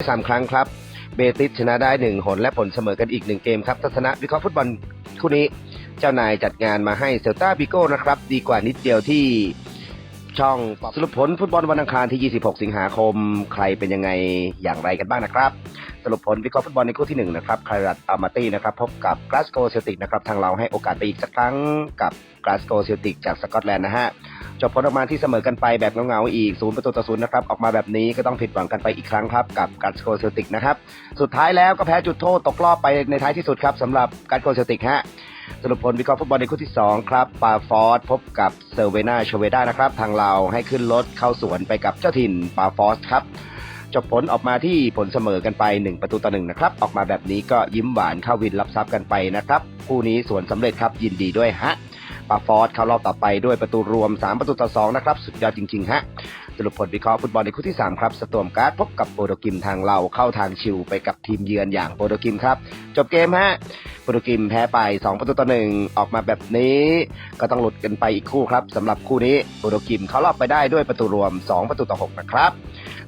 สามครั้งครับ เบติสชนะได้หนึ่งหนและผลเสมอกันอีกหนึ่งเกมครับทัศนะวิเคราะห์ฟุตบอลคู่นี้ เจ้านายจัดงานมาให้เซลตาบิโก้นะครับ ดีกว่านิดเดียวที่ช่องสรุปผลฟุตบอลวันอังคารที่ 26 สิงหาคม ใครเป็นยังไงอย่างไรกันบ้างนะครับ สรุปผลวิเคราะห์ฟุตบอลในคู่ที่หนึ่งนะครับคารัตอามาตี้นะครับ พบกับกลาสโกเซลติกนะครับ ทางเราให้โอกาสไปอีกสักครั้งกับกลาสโกเซลติกจากสกอตแลนด์นะฮะ จบผลออกมาที่เสมอกันไปแบบเงาๆอีกศูนย์ประตูต่อศูนย์นะครับออกมาแบบนี้ก็ต้องผิดหวังกันไปอีกครั้งครับกับการสโกเซลติกนะครับสุดท้ายแล้วก็แพ้จุดโทษตกรอบไปในท้ายที่สุดครับสำหรับการโกเซลติกฮะสรุปผลวิเคราะห์ฟุตบอลในคู่ที่ 2 ครับปาฟอสพบกับเซอร์เวนาโชเวด้านะครับ ทางเราให้ขึ้นรถเข้าสวนไปกับเจ้าถิ่นปาฟอสครับจบผลออกมาที่ผลเสมอกันไป 1 ประตูต่อหนึ่งนะครับ ออกมาแบบนี้ก็ยิ้มหวานเข้าวินรับทรัพย์กันไปนะครับ คู่นี้สวนสำเร็จครับยินดีด้วยฮะ ปาฟอสเข้ารอบต่อไปด้วยประตูรวม 3 ประตูต่อ 2 นะครับ สุดยอดจริงๆ ฮะ สรุปผลวิเคราะห์ฟุตบอลในคู่ที่ 3 ครับ สตอมการ์ดพบกับโปรโตกิมทางเราเข้าทางชิวไปกับทีมเยือนอย่างโปรโตกิมครับ จบเกมฮะ โปรโตกิมแพ้ไป 2 ประตูต่อหนึ่งออกมาแบบนี้ ก็ต้องหลุดกันไปอีกคู่ครับสำหรับคู่นี้โปรโตกิมเข้ารอบไปได้ด้วยประตูรวม 2 ประตูต่อ 6 นะครับ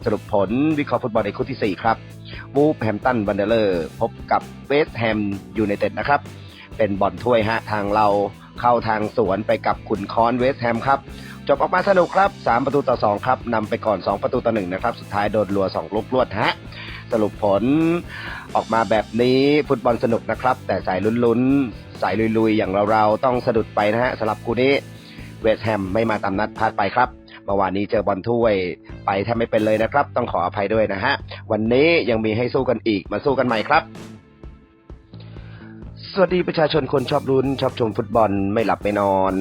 สรุปผลวิเคราะห์ฟุตบอลในคู่ที่ 4 ครับวูฟแฮมตันวันเดอร์เลอร์พบกับเวสต์แฮมยูไนเต็ดนะครับ เป็นบอลถ้วยฮะทางเรา เข้าทางสวนไปกับขุนคอนเวสแฮมครับ จบออกมาสนุกครับ 3 ประตูต่อ 2 ครับนำไปก่อน 2 ประตูต่อ 1 นะครับ สุดท้ายโดนรัว 2 ลูกรวดฮะ สรุปผลออกมาแบบนี้ฟุตบอลสนุกนะครับ แต่สายลุ้นๆ สายลุยๆ อย่างเราๆ ต้องสะดุดไปนะฮะสำหรับคู่นี้เวสแฮมไม่มาตามนัดพลาดไปครับเมื่อวานนี้เจอบอลถ้วยไปแทบไม่เป็นเลยนะครับ ต้องขออภัยด้วยนะฮะ วันนี้ยังมีให้สู้กันอีกมาสู้กันใหม่ครับ สวัสดีประชาชนคนชอบลุ้น ชอบชมฟุตบอลไม่หลับไม่นอน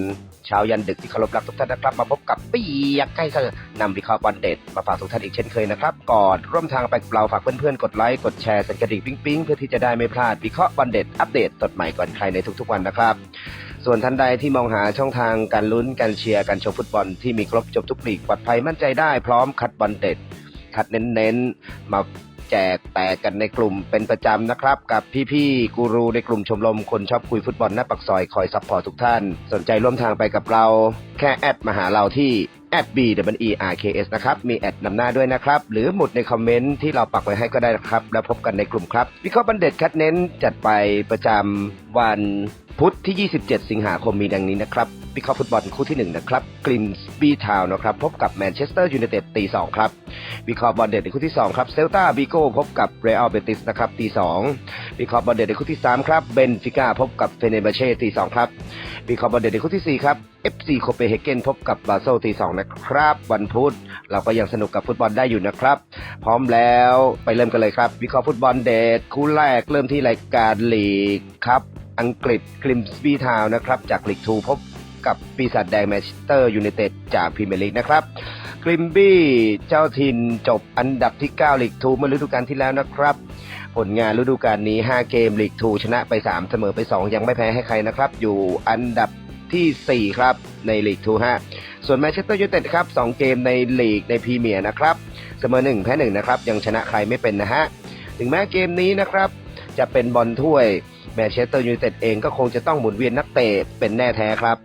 เช้ายันดึกที่เคารพรักทุกท่านนะครับ มาพบกับปียกใกล้เธอนำวิเคราะห์บอลเด็ดมาฝากทุกท่านอีกเช่นเคยนะครับก่อนร่วมทางไปกับเราฝากเพื่อนๆกดไลค์กดแชร์สั่นกระดิ่งปิ๊งๆเพื่อที่จะได้ไม่พลาดวิเคราะห์บอลเด็ดอัปเดตสดใหม่ก่อนใครในทุกๆวันนะครับ ส่วนท่านใดที่มองหาช่องทางการลุ้นการเชียร์การชมฟุตบอลที่มีครบจบทุกลีกปลอดภัยมั่นใจได้พร้อมคัดบอลเด็ดคัดเน้นๆมา แจกแตกกันในกลุ่มเป็นประจำนะครับ กับพี่ๆกูรูในกลุ่มชมรมคนชอบคุยฟุตบอลหน้าปักซอยคอยซัพพอร์ตทุกท่าน สนใจร่วมทางไปกับเรา แค่แอดมาหาเราที่แอด b w e r k s นะครับ มีแอดนำหน้าด้วยนะครับ หรือหมุดในคอมเมนต์ที่เราปักไว้ให้ก็ได้นะครับ แล้วพบกันในกลุ่มครับ วิเคราะห์บันเด็ดคัดเน้นจัดไปประจำวันพุธที่ 27 สิงหาคมมีดังนี้นะครับ วิเคราะห์ฟุตบอลคู่ที่1นะครับกลิมส์บีทาวนะครับพบกับแมนเชสเตอร์ยูไนเต็ดตี2ครับวิเคราะห์บอลเด็ดในคู่ที่2ครับเซลตาบิโก้พบกับเรอัลเบติสนะครับตี2วิเคราะห์บอลเด็ดในคู่ที่3ครับเบนฟิก้าพบกับเฟเนเบเช่ตี2ครับวิเคราะห์บอลเด็ดในคู่ที่4ครับ FC โคเปนเฮเกนพบกับบาโซตี2นะครับ วันพุธเราก็ยังสนุกกับฟุตบอลได้อยู่นะครับ พร้อมแล้วไปเริ่มกันเลยครับ วิเคราะห์ฟุตบอลเดทคู่แรกเริ่มที่รายการลีกครับ อังกฤษกลิมส์บีทาวนะครับ จากลีก2พบ กับปีศาจแดงแมนเชสเตอร์ยูไนเต็ดจากพรีเมียร์ลีกนะครับกริมบี้เจ้าถิ่นจบอันดับที่ 9 ลีกทูเมื่อฤดูกาลที่แล้วนะครับ ผลงานฤดูกาลนี้ 5 เกมลีกทูชนะไป 3 เสมอไป 2 ยังไม่แพ้ให้ใครนะครับ อยู่อันดับทีสี่ 4 ครับในลีกทูฮะส่วนแมนเชสเตอร์ยูไนเต็ดครับ 2 เกมในลีกในพรีเมียร์นะครับ เสมอ 1 แพ้ 1 นะครับ ยังชนะใครไม่เป็นนะฮะ ถึงแม้เกมนี้นะครับ จะเป็นบอลถ้วย แมนเชสเตอร์ยูไนเต็ดเองก็คงจะต้องหมุนเวียนนักเตะเป็นแน่แท้ครับ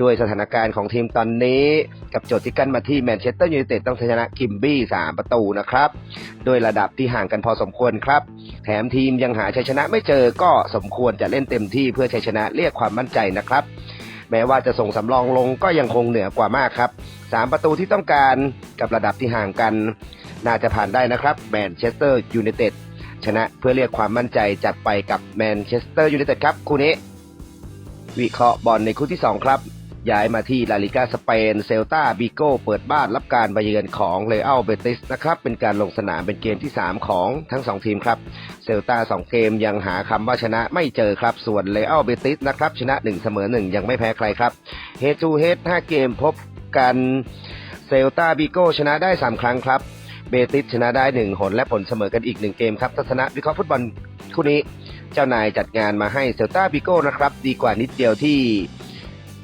ด้วยสถานการณ์ของทีมตอนนี้กับโจทย์ที่กั้นมาที่แมนเชสเตอร์ยูไนเต็ดต้องชนะคิมบี้ 3 ประตูนะครับ โดยระดับที่ห่างกันพอสมควรครับ แถมทีมยังหาชัยชนะไม่เจอก็สมควรจะเล่นเต็มที่เพื่อชัยชนะเรียกความมั่นใจนะครับแม้ว่าจะส่งสำรองลงก็ยังคงเหนือกว่ามากครับ 3 ประตูที่ต้องการกับระดับที่ห่างกัน น่าจะผ่านได้นะครับแมนเชสเตอร์ยูไนเต็ด ชนะเพื่อเรียกความมั่นใจจัดไปกับแมนเชสเตอร์ยูไนเต็ดครับคู่นี้ วิเคราะห์บอลในคู่ที่ 2 ครับ ย้ายมาที่ลาลิกาสเปนเซลตาบิโก้เปิดบ้านรับการมาเยือนของเรอัลเบติสนะครับ เป็นการลงสนามเป็นเกมที่ 3 ของทั้ง 2 ทีมครับ เซลตา2 เกมยังหาคำว่าชนะไม่เจอครับ ส่วนเรอัลเบติสนะครับชนะ 1 เสมอ 1 ยังไม่แพ้ใครครับเฮด o ูเฮด5เกมพบกันเซลตาบิโก้ชนะได้ 3 ครั้งครับ เบติสชนะได้1หนและผลเสมอกันอีก1เกมครับทัศนะวิเคราะห์ฟุตบอลคู่นี้ เจ้านายจัดงานมาให้เซลตาบิโก้นะครับ ดีกว่านิดเดียวที่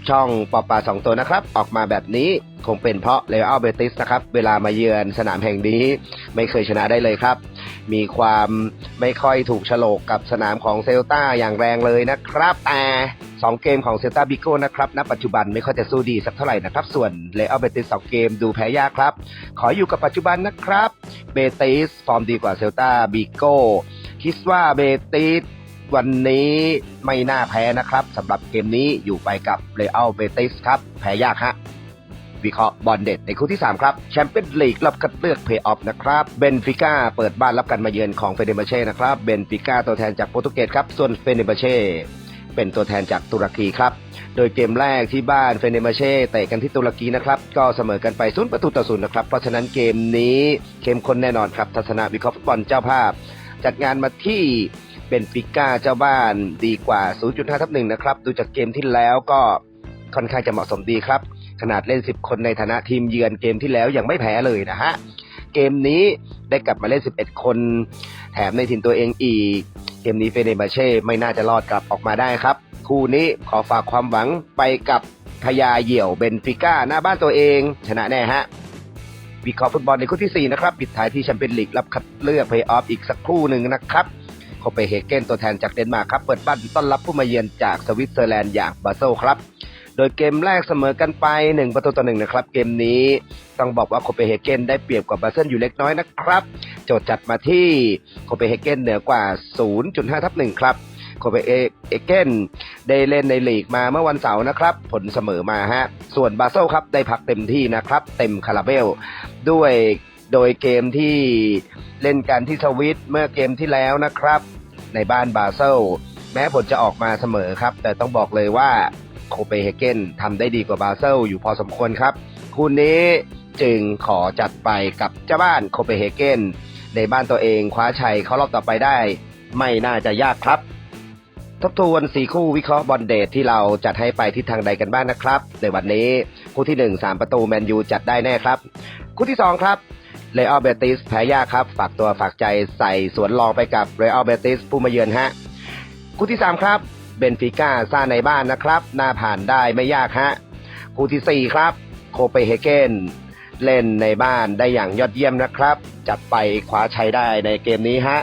ช่องปอปาสองตัวนะครับ ออกมาแบบนี้คงเป็นเพราะเลอัลเบติสนะครับ เวลามาเยือนสนามแห่งนี้ไม่เคยชนะได้เลยครับ มีความไม่ค่อยถูกฉลกกับสนามของเซลตาอย่างแรงเลยนะครับ แต่สองเกมของเซลตาบิโก้นะครับณปัจจุบันไม่ค่อยจะสู้ดีสักเท่าไหร่นะครับ ส่วนเลอัลเบติสสองเกมดูแพ้ยากครับ ขออยู่กับปัจจุบันนะครับ เบติสฟอร์มดีกว่าเซลตาบิโก้คิดว่าเบติส วันนี้ไม่น่าแพ้นะครับสำหรับเกมนี้อยู่ไปกับเรอัลเบติสครับ แพ้ยากฮะ วิเคราะห์บอลเด็ดในคู่ที่ 3 ครับแชมเปี้ยนลีกรอบคัดเลือกเพย์ออฟนะครับเบนฟิก้าเปิดบ้านรับการมาเยือนของเฟเนเบเช่นะครับเบนฟิก้าตัวแทนจากโปรตุเกสครับ ส่วนเฟเนเบเช่เป็นตัวแทนจากตุรกีครับ โดยเกมแรกที่บ้านเฟเนเบเช่เตะกันที่ตุรกีนะครับ ก็เสมอกันไปศูนย์ประตูต่อศูนย์นะครับ เพราะฉะนั้นเกมนี้เข้มข้นแน่นอนครับ ทัศนวิเคราะห์ฟุตบอลเจ้าภาพ จัดงานมาที่ เบนฟิก้าเจ้าบ้านดีกว่า 0.5 ทับหนึ่งนะครับ ดูจากเกมที่แล้วก็ค่อนข้างจะเหมาะสมดีครับ ขนาดเล่น 10 คนในฐานะทีมเยือนเกมที่แล้วยังไม่แพ้เลยนะฮะ เกมนี้ได้กลับมาเล่น 11 คน แถมในถิ่นตัวเองอีก เกมนี้เฟเนบาเช่ไม่น่าจะรอดกลับออกมาได้ครับ คู่นี้ขอฝากความหวังไปกับพญาเหยี่ยวเบนฟิก้าหน้าบ้านตัวเอง ชนะแน่ฮะวิเคราะห์ฟุตบอลในคู่ที่ 4 นะครับ ปิดท้ายที่แชมเปี้ยนลีกรับคัดเลือกเพย์ออฟอีกสักครู่หนึ่งนะครับ โคเปเฮเกนตัวแทนจากเดนมาร์กครับ เปิดบ้านต้อนรับผู้มาเยือนจากสวิตเซอร์แลนด์อย่างบาเซลครับ โดยเกมแรกเสมอกันไป 1 ประตูต่อหนึ่งนะครับ เกมนี้ต้องบอกว่าโคเปเฮเกนได้เปรียบกว่าบาเซลอยู่เล็กน้อยนะครับ โจทย์จัดมาที่โคเปเฮเกนเหนือกว่า 0.5ทับหนึ่งครับโคเปเฮเกนได้เล่นในลีกมาเมื่อวันเสาร์นะครับ ผลเสมอมาฮะ ส่วนบาเซลครับได้พักเต็มที่นะครับ เต็มคาราเบล ด้วย โดยเกมที่เล่นกันที่สวิตเมื่อเกมที่แล้วนะครับ ในบ้านบาเซลแม้ผลจะออกมาเสมอครับ แต่ต้องบอกเลยว่าโคเปนเฮเกนทำได้ดีกว่าบาเซลอยู่พอสมควรครับ คู่นี้จึงขอจัดไปกับเจ้าบ้านโคเปนเฮเกนในบ้านตัวเองคว้าชัยเข้ารอบต่อไปได้ ไม่น่าจะยากครับ ทบทวนสีคู่วิเคราะห์บอลเดทที่เราจัดให้ไปทิศทางใดกันบ้างนะครับ ในวันนี้คู่ที่ 1 3 ประตูแมนยูจัดได้แน่ครับ คู่ที่ 2 ครับ เรอัลเบติสแพ้ยากครับ ฝากตัวฝากใจใส่สวนรองไปกับเรอัลเบติสผู้มาเยือนฮะคู่ที่ 3 ครับเบนฟิก้าซ่าในบ้านนะครับหน้าผ่านได้ไม่ยากฮะคู่ทีสี่ 4 ครับ โคเปนเฮเกนเล่นในบ้านได้อย่างยอดเยี่ยมนะครับ จัดไปคว้าชัยได้ในเกมนี้ฮะ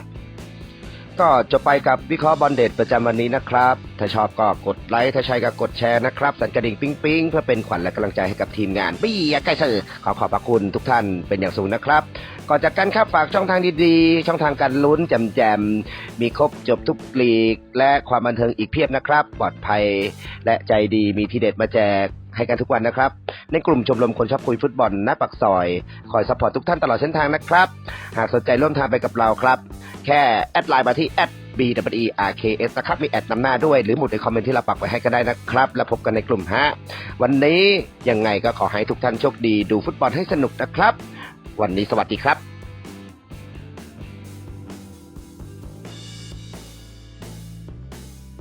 ก็จบไปกับวิเคราะห์บอลเด็ดประจำวันนี้นะครับ ถ้าชอบก็กดไลค์ ถ้าใช่ก็กดแชร์นะครับ สั่นกระดิ่งปิ๊งปิ๊งเพื่อเป็นขวัญและกำลังใจให้กับทีมงานปี้ยะใกล้เสือขอขอบพระคุณทุกท่านเป็นอย่างสูงนะครับ ก่อนจากกันครับฝากช่องทางดีๆ ช่องทางการลุ้นแจมๆ มีครบจบทุกลีก และความบันเทิงอีกเพียบนะครับ ปลอดภัยและใจดีมีทีเด็ดมาแจกให้กันทุกวันนะครับ ในกลุ่มชมรมคนชอบคุยฟุตบอลหน้าปักซอย คอยซัพพอร์ตทุกท่านตลอดเส้นทางนะครับ หากสนใจร่วมทางไปกับเราครับ แค่แอดไลน์มาที่ b w e r k s นะครับมีแอดนำหน้าด้วย หรือหมุดในคอมเมนต์ที่เราปักไว้ให้ก็ได้นะครับ แล้วพบกันในกลุ่มฮะวันนี้ยังไงก็ขอให้ทุกท่านโชคดี ดูฟุตบอลให้สนุกนะครับ วันนี้สวัสดีครับ